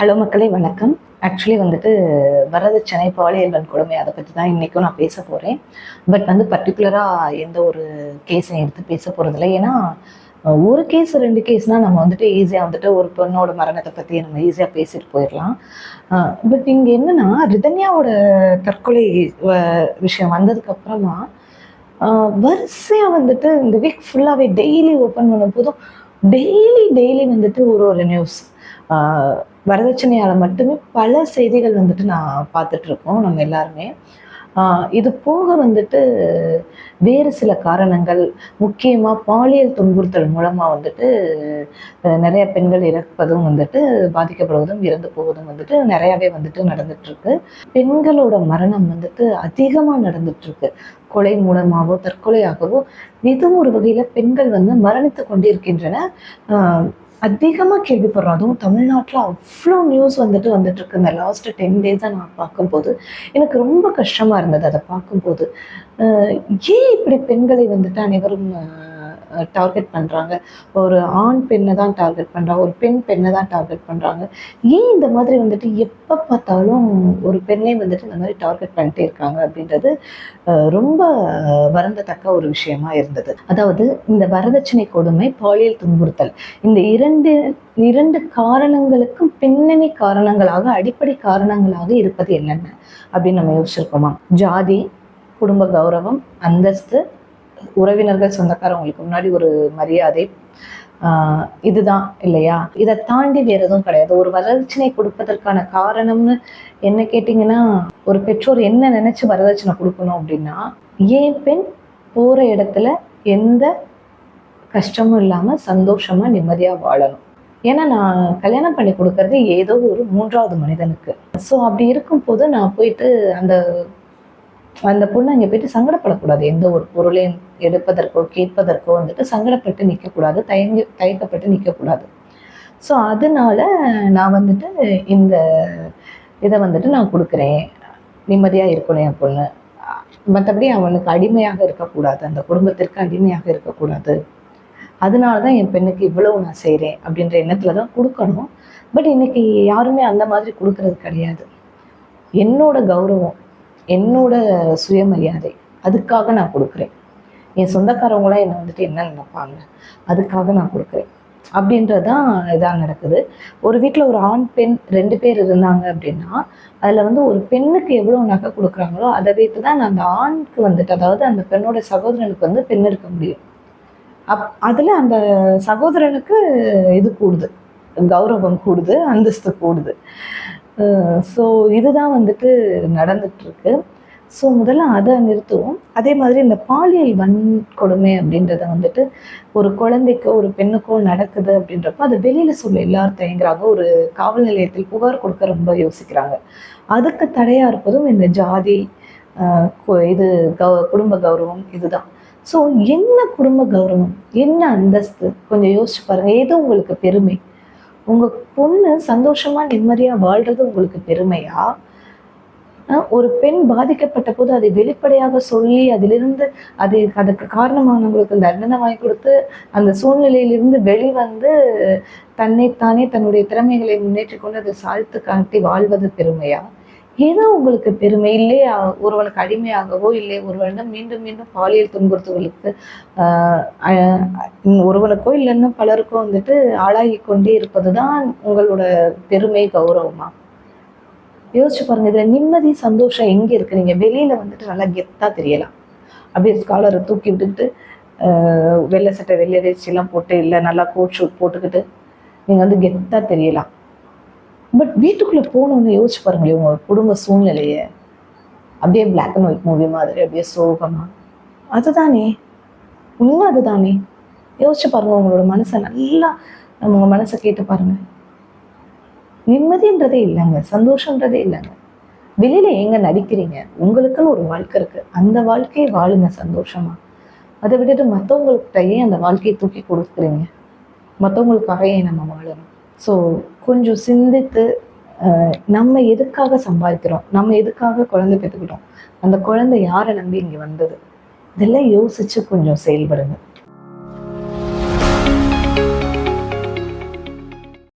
Hello மக்களே வணக்கம். Actually வந்துட்டு வரதட்சணை பாலியல்வன் கொடுமை அதை பற்றி தான் இன்றைக்கும் நான் பேச போகிறேன் பட் வந்து பர்டிகுலராக எந்த ஒரு கேஸையும் எடுத்து பேச போகிறதில்ல ஏன்னா ஒரு கேஸ் ரெண்டு கேஸ்னால் நம்ம வந்துட்டு ஈஸியாக வந்துட்டு ஒரு பொண்ணோட மரணத்தை பற்றி நம்ம ஈஸியாக பேசிட்டு போயிடலாம். பட் இங்கே என்னென்னா ரிதன்யாவோட தற்கொலை விஷயம் வந்ததுக்கப்புறமா வரிசையாக வந்துட்டு இந்த வீக் ஃபுல்லாகவே டெய்லி ஓப்பன் பண்ணும் போதும் டெய்லி டெய்லி வந்துட்டு ஒரு ஒரு நியூஸ் வரதட்சணையால் மட்டுமே பல செய்திகள் வந்துட்டு நான் பார்த்துட்டு இருக்கோம் நம்ம எல்லாருமே. ஆஹ் இது போக வந்துட்டு வேறு சில காரணங்கள் முக்கியமாக பாலியல் துன்புறுத்தல் மூலமாக வந்துட்டு நிறைய பெண்கள் இறப்பதும் வந்துட்டு பாதிக்கப்படுவதும் இறந்து போவதும் வந்துட்டு நிறையாவே வந்துட்டு நடந்துட்டு இருக்கு பெண்களோட மரணம் வந்துட்டு அதிகமாக நடந்துட்டு இருக்கு கொலை மூலமாகவோ தற்கொலையாகவோ இதுவும் ஒரு வகையில் பெண்கள் வந்து மரணித்து கொண்டிருக்கின்றன. அதிகமாக கேள்விப்படுறோம். அதுவும் தமிழ்நாட்டில் அவ்வளோ நியூஸ் வந்துட்டு வந்துட்டு இருக்கு இந்த லாஸ்ட் டென் டேஸாக நான் பார்க்கும்போது எனக்கு ரொம்ப கஷ்டமாக இருந்தது அதை பார்க்கும்போது. ஏன் இப்படி பெண்களை வந்துட்டு அனைவரும் டார்கெட் பண்ணுறாங்க ஒரு ஆண் பெண்ணை தான் டார்கெட் பண்ணுறாங்க ஒரு பெண் பெண்ணை தான் டார்கெட் பண்ணுறாங்க ஏன் இந்த மாதிரி வந்துட்டு எப்போ பார்த்தாலும் ஒரு பெண்ணை வந்துட்டு இந்த மாதிரி டார்கெட் பண்ணிட்டே இருக்காங்க அப்படின்றது ரொம்ப வருந்தத்தக்க ஒரு விஷயமா இருந்தது. அதாவது இந்த வரதட்சணை கொடுமை பாலியல் துன்புறுத்தல். இந்த இரண்டு இரண்டு காரணங்களுக்கும் பின்னணி காரணங்களாக அடிப்படை காரணங்களாக இருப்பது என்னென்ன? அப்படின்னு நம்ம யோசிச்சிருக்கோமா? ஜாதி குடும்ப கௌரவம் அந்தஸ்து உறவினர்கள் சொந்தக்காரவங்களுக்கு முன்னாடி ஒரு மரியாதை. ஆஹ் இதுதான் இல்லையா? இதை தாண்டி வேற எதுவும் கிடையாது. ஒரு வரதட்சணை கொடுப்பதற்கான காரணம்னு என்ன கேட்டிங்கன்னா ஒரு பெற்றோர் என்ன நினைச்சு வரதட்சணை கொடுக்கணும் அப்படின்னா ஏன் பெண் போற இடத்துல எந்த கஷ்டமும் இல்லாமல் சந்தோஷமா நிம்மதியா வாழணும்? ஏன்னா நான் கல்யாணம் பண்ணி கொடுக்கறது ஏதோ ஒரு மூன்றாவது மனிதனுக்கு. ஸோ அப்படி இருக்கும்போது நான் போயிட்டு அந்த அந்த பொண்ணு அங்கே போயிட்டு சங்கடப்படக்கூடாது. எந்த ஒரு பொருளையும் எடுப்பதற்கோ கேட்பதற்கோ வந்துட்டு சங்கடப்பட்டு நிற்கக்கூடாது தயங்கி தயக்கப்பட்டு நிற்கக்கூடாது ஸோ அதனால நான் வந்துட்டு இந்த இதை வந்துட்டு நான் கொடுக்குறேன். நிம்மதியாக இருக்கணும் என் பொண்ணு. மற்றபடி அவனுக்கு அடிமையாக இருக்கக்கூடாது. அந்த குடும்பத்திற்கு அடிமையாக இருக்கக்கூடாது. அதனால தான் என் பெண்ணுக்கு இவ்வளவு நான் செய்கிறேன் அப்படின்ற எண்ணத்தில் தான் கொடுக்கணும். பட் இன்னைக்கு யாருமே அந்த மாதிரி கொடுக்கறது கிடையாது. என்னோட கௌரவம் என்னோட சுயமரியாதை அதுக்காக நான் கொடுக்குறேன். என் சொந்தக்காரவங்களாம் என்னை வந்துட்டு என்ன நினைப்பாங்க? அதுக்காக நான் கொடுக்குறேன். அப்படின்றது தான் இதாக நடக்குது. ஒரு வீட்டில் ஒரு ஆண் பெண் ரெண்டு பேர் இருந்தாங்க அப்படின்னா அதில் வந்து ஒரு பெண்ணுக்கு எவ்வளோ நகை கொடுக்குறாங்களோ அதை வைத்து தான் அந்த ஆணுக்கு வந்துட்டு அதாவது அந்த பெண்ணோட சகோதரனுக்கு வந்து பெண் இருக்க முடியும். அப் அதில் அந்த சகோதரனுக்கு இது கூடுது கௌரவம் கூடுது அந்தஸ்து கூடுது. ஸோ இதுதான் வந்துட்டு நடந்துட்டுருக்கு. ஸோ முதல்ல அதை நிறுத்துவோம். அதே மாதிரி இந்த பாலியல் வன்கொடுமை அப்படின்றத வந்துட்டு ஒரு குழந்தைக்கோ ஒரு பெண்ணுக்கோ நடக்குது அப்படின்றப்ப அதை வெளியில் சொல்ல எல்லாரும் தயங்குறாங்க ஒரு காவல் நிலையத்தில் புகார் கொடுக்க ரொம்ப யோசிக்கிறாங்க. அதுக்கு தடையாக இருப்பதும் இந்த ஜாதி இது கௌ குடும்ப கௌரவம் இதுதான். ஸோ என்ன குடும்ப கௌரவம்? என்ன அந்தஸ்து? கொஞ்சம் யோசிச்சு பாருங்கள் ஏதோ உங்களுக்கு பெருமை? உங்கள் பொண்ணு சந்தோஷமாக நிம்மதியாக வாழ்கிறது உங்களுக்கு பெருமையா? ஒரு பெண் பாதிக்கப்பட்ட போது அதை வெளிப்படையாக சொல்லி அதிலிருந்து அது அதுக்கு காரணமானவங்களுக்கு தண்டனை வாங்கி கொடுத்து அந்த சூழ்நிலையிலிருந்து வெளிவந்து தன்னைத்தானே தன்னுடைய திறமைகளை முன்னேற்றி கொண்டு அதை சாழ்த்து காட்டி வாழ்வது பெருமையா? ஏதோ உங்களுக்கு பெருமை இல்லை ஒருவனுக்கு அடிமையாகவோ இல்லை ஒருவனிடம் மீண்டும் மீண்டும் பாலியல் துன்புறுத்தல்களுக்கு ஒருவனுக்கோ இல்லைன்னா பலருக்கோ வந்துட்டு ஆளாகி கொண்டே இருப்பது தான் உங்களோட பெருமை கௌரவமா? யோசிச்சு பாருங்க இதில் நிம்மதி சந்தோஷம் எங்கே இருக்கு? நீங்கள் வெளியில் வந்துட்டு நல்லா கெத்தாக தெரியலாம். அப்படியே ஸ்காலரை தூக்கி விட்டுக்கிட்டு வெள்ளை சட்டை வெள்ளை வேச்சியெல்லாம் போட்டு இல்லை நல்லா கோட் ஷூட் போட்டுக்கிட்டு நீங்கள் வந்து கெத்தாக தெரியலாம். பட் வீட்டுக்குள்ளே போகணுன்னு யோசிச்சு பாருங்களேன் உங்க குடும்ப சூழ்நிலையை. அப்படியே பிளாக் அண்ட் ஒயிட் மூவி மாதிரி அப்படியே சோகமாக அதுதானே. உண்மை அதுதானே. யோசிச்சு பாருங்க உங்களோட மனசை நல்லா நம்ம உங்கள் மனசை கேட்டு பாருங்க. நிம்மதின்றதே இல்லைங்க சந்தோஷன்றதே இல்லைங்க. வெளியில எங்க நடிக்கிறீங்க? உங்களுக்குன்னு ஒரு வாழ்க்கை இருக்கு. அந்த வாழ்க்கையை வாழுங்க சந்தோஷமா. அதை விட்டுட்டு மற்றவங்கள்கிட்ட ஏன் அந்த வாழ்க்கையை தூக்கி கொடுக்குறீங்க? மற்றவங்களுக்காக ஏன் நம்ம வாழணும்? ஸோ கொஞ்சம் சிந்தித்து நம்ம எதுக்காக சம்பாதிக்கிறோம்? நம்ம எதுக்காக குழந்தை பெற்றுக்கிட்டோம்? அந்த குழந்தை யாரை நம்பி இங்கே வந்தது? இதெல்லாம் யோசிச்சு கொஞ்சம் செயல்படுங்க.